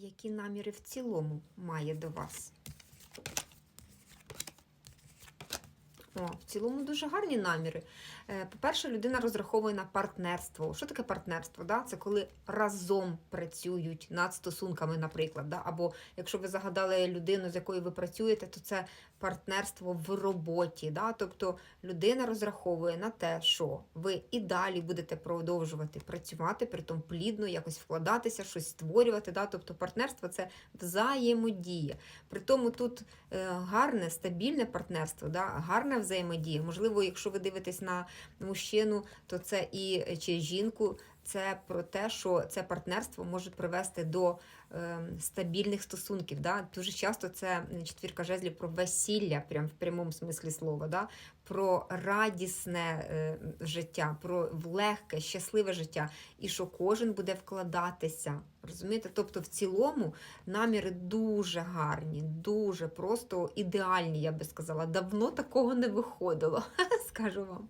які наміри в цілому має до вас. О, в цілому дуже гарні наміри. Е, По-перше, людина розраховує на партнерство. Що таке партнерство? Да? Це коли разом працюють над стосунками, наприклад. Да? Або якщо ви загадали людину, з якою ви працюєте, то це партнерство в роботі. Да? Тобто людина розраховує на те, що ви і далі будете продовжувати працювати, притом плідно, якось вкладатися, щось створювати. Да? Тобто партнерство це взаємодія. При тому тут е, гарне, стабільне партнерство, да? гарна взаємодія. Можливо, якщо ви дивитесь на мужчину, то це і чи жінку. Це про те, що це партнерство може привести до е, стабільних стосунків. Да? Дуже часто це четвірка жезлів про весілля, прям в прямому смислі слова, да? про радісне е, життя, про легке, щасливе життя, і що кожен буде вкладатися. Розумієте? Тобто, в цілому наміри дуже гарні, дуже просто ідеальні, я би сказала. Давно такого не виходило, скажу вам.